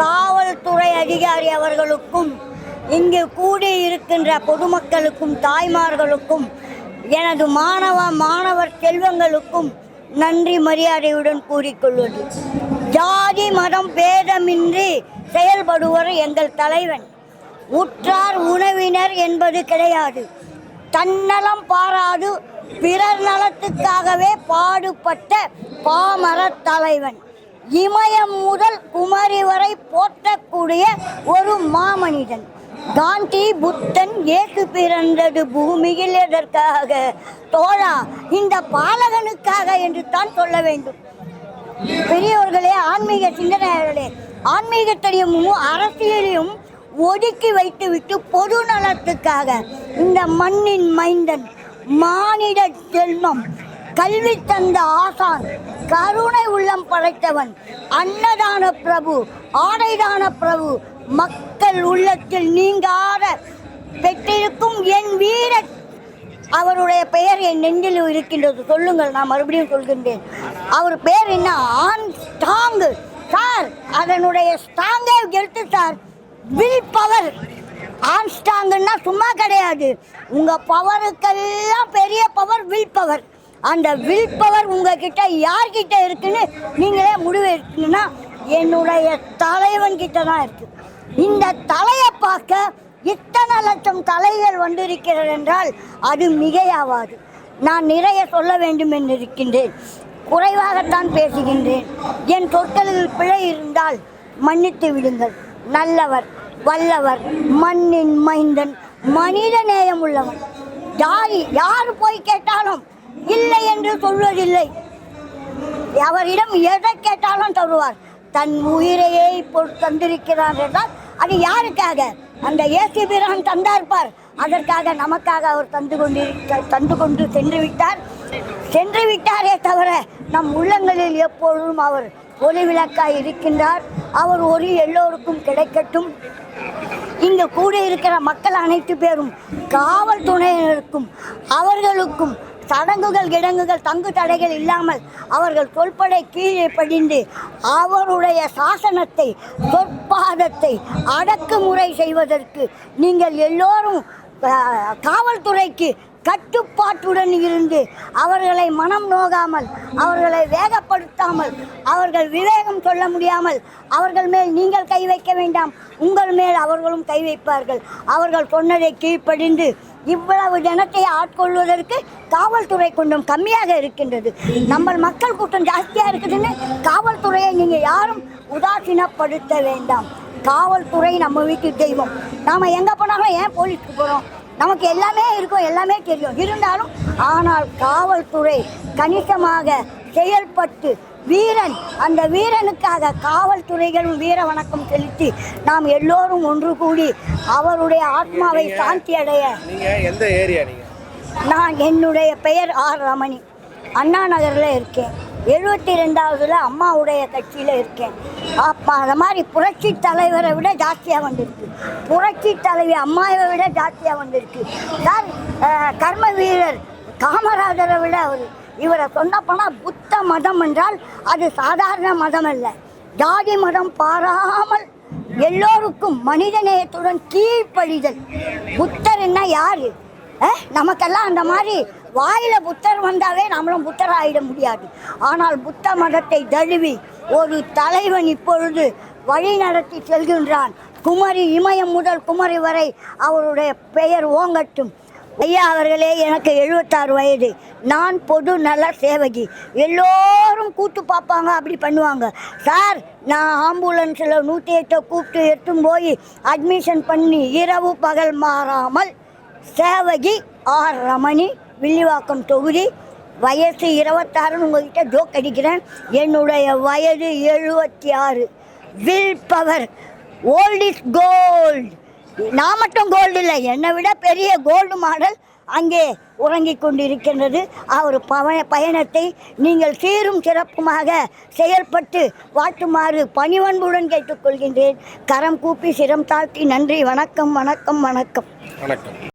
காவல்துறை அதிகாரி அவர்களுக்கும் இங்கு கூடியிருக்கின்ற பொதுமக்களுக்கும் தாய்மார்களுக்கும் எனது மாணவ மாணவர் செல்வங்களுக்கும் நன்றி மரியாதையுடன் கூறிக்கொள்வது. ஜாதி மதம் பேதமின்றி செயல்படுவர் எங்கள் தலைவன். உற்றார் உணவினர் என்பது கிடையாது. தன்னலம் பாராது பிறர் நலத்துக்காகவே பாடுபட்ட பாமர தலைவன். இமயம் முதல் குமரி வரை போற்றக்கூடிய ஒரு மாமனிதன். காந்தி புத்தன் ஏசு பிறந்தது பூமியில் எதற்காக? தோழா இந்த பாலகனுக்காக என்று தான் சொல்ல வேண்டும். பெரியவர்களே ஆன்மீக சிந்தனையாளர்களே ஆன்மீகத்தையும் அரசியலையும் ஒதுக்கி வைத்துவிட்டு பொது நலத்துக்காக இந்த மண்ணின் மைந்தன் மானிட செல்வம் கல்வி தந்த ஆசான் கருணை உள்ளம் படைத்தவன் அன்னதான பிரபு ஆடைதான பிரபு மக்கள் உள்ளத்தில் நீங்காத பெற்றிருக்கும் என் வீர அவருடைய பெயர் என் நெஞ்சில் இருக்கின்றது. சொல்லுங்கள் நான் மறுபடியும் சொல்கின்றேன். அவர் பெயர் என்ன? ஆன் ஸ்டாங்கு சார் அதனுடைய ஸ்டாங்கை எடுத்து சார் வில் பவர். ஆன்ஸ்டாங்கன்னா சும்மா கிடையாது. உங்கள் பவருக்கெல்லாம் பெரிய பவர் வில் பவர். அந்த வில் பவர் உங்ககிட்ட யார்கிட்ட இருக்குன்னு நீங்களே முடிவு எடுத்தீங்கன்னா என்னுடைய தலைவன் கிட்ட தான் இருக்கு. இந்த தலையை பார்க்க இத்தனை லட்சம் தலைகள் வந்திருக்கிறது என்றால் அது மிகையாவாது நான் நிறைய சொல்ல வேண்டும் என்று இருக்கின்றேன். குறைவாகத்தான் பேசுகின்றேன். என் சொற்களில் பிழை இருந்தால் மன்னித்து விடுங்கள். நல்லவர் வல்லவர் மண்ணின் மைந்தன் மனித நேயம் உள்ளவன் யார் யார் போய் கேட்டாலும் இல்லை என்று சொல்வதில்லை. அவரிடம் எதை கேட்டாலும் தருவார். தன் உயிரையே இப்போ தந்திருக்கிறார் என்றால் அது யாருக்காக? அந்த ஏசி பிரான் தந்தார்பார். அதற்காக நமக்காக அவர் தந்து கொண்டிருக்க தந்து கொண்டு சென்று விட்டார். சென்று விட்டாரே தவிர நம் உள்ளங்களில் எப்பொழுதும் அவர் ஒளி விளக்காய் இருக்கின்றார். அவர் ஒளி எல்லோருக்கும் கிடைக்கட்டும். இங்கு கூடியிருக்கிற மக்கள் அனைத்து பேரும் காவல்துறையினருக்கும் அவர்களுக்கும் சடங்குகள் கிடங்குகள் தங்கு தடைகள் இல்லாமல் அவர்கள் சொல்படை கீழே படிந்து அவருடைய சாசனத்தை சொற்பாதத்தை அடக்குமுறை செய்வதற்கு நீங்கள் எல்லோரும் காவல்துறைக்கு கட்டுப்பாட்டுடன் இருந்து அவர்களை மனம் நோகாமல் அவர்களை வேகப்படுத்தாமல் அவர்கள் விவேகம் சொல்ல முடியாமல் அவர்கள் மேல் நீங்கள் கை வைக்க வேண்டாம். உங்கள் மேல் அவர்களும் கை வைப்பார்கள். அவர்கள் சொன்னதை கீழ்ப்படிந்து இவ்வளவு ஜனத்தை ஆட்கொள்வதற்கு காவல்துறை கொஞ்சம் கம்மியாக இருக்கின்றது. நம்ம மக்கள் கூட்டம் ஜாஸ்தியாக இருக்குதுன்னு காவல்துறையை நீங்கள் யாரும் உதாசீனப்படுத்த வேண்டாம். காவல்துறை நம்ம வீட்டு தெய்வம். நாம் எங்கே போனாலும் ஏன் போலீஸ்க்கு போகிறோம் நமக்கு எல்லாமே இருக்கும் எல்லாமே தெரியும். இருந்தாலும் ஆனால் காவல்துறை கணிசமாக செயல்பட்டு வீரன் அந்த வீரனுக்காக காவல்துறைகளும் வீர வணக்கம் செலுத்தி நாம் எல்லோரும் ஒன்று கூடி அவருடைய ஆத்மாவை சாந்தி அடைய. நான் என்னுடைய பெயர் ஆர் ரமணி. அண்ணா நகரில் இருக்கேன். எழுபத்தி ரெண்டாவதுல அம்மாவுடைய கட்சியில் இருக்கேன். அப்போ அந்த மாதிரி புரட்சி தலைவரை விட ஜாஸ்தியாக வந்திருக்கு. புரட்சி தலைவி அம்மாவை விட ஜாஸ்தியாக வந்திருக்கு. சார் கர்ம வீரர் காமராஜரை விட அவர் இவரை சொன்னப்போனால் புத்த மதம் என்றால் அது சாதாரண மதம் அல்ல. ஜாதி மதம் பாராமல் எல்லோருக்கும் மனிதநேயத்துடன் கீழ்ப்படிதல். புத்தர் என்ன யாரு? நமக்கெல்லாம் அந்த மாதிரி வாயில புத்தர் வந்தாவே நம்மளும் புத்தர் ஆயிட முடியாது. ஆனால் புத்த மதத்தை தழுவி ஒரு தலைவன் இப்பொழுது வழி நடத்தி செல்கின்றான். குமரி இமயம் முதல் குமரி வரை அவருடைய பெயர் ஓங்கட்டும். ஐயா அவர்களே எனக்கு எழுபத்தாறு வயது. நான் பொது நல சேவகி. எல்லோரும் கூத்து பார்ப்பாங்க அப்படி பண்ணுவாங்க. சார் நான் ஆம்புலன்ஸில் நூற்றி எட்டை கூப்பிட்டு எடுத்துன்னு போய் அட்மிஷன் பண்ணி இரவு பகல் மாறாமல் சேவகி ஆர் ரமணி வில்லிவாக்கம் தொகுதி வயசு இருபத்தாறுன்னு உங்ககிட்ட ஜோக் அடிக்கிறேன். என்னுடைய வயது எழுபத்தி ஆறு will power old is gold நான் மட்டும் கோல்டு இல்லை. என்னை விட பெரிய கோல்டு மாடல் அங்கே உறங்கிக் கொண்டிருக்கின்றது. அவர் பவ பயணத்தை நீங்கள் சீரும் சிறப்புமாக செயல்பட்டு வாட்டுமாறு பணிவன்புடன் கேட்டுக்கொள்கின்றேன். கரம் கூப்பி சிரம் தாழ்த்தி நன்றி. வணக்கம் வணக்கம் வணக்கம். வணக்கம்.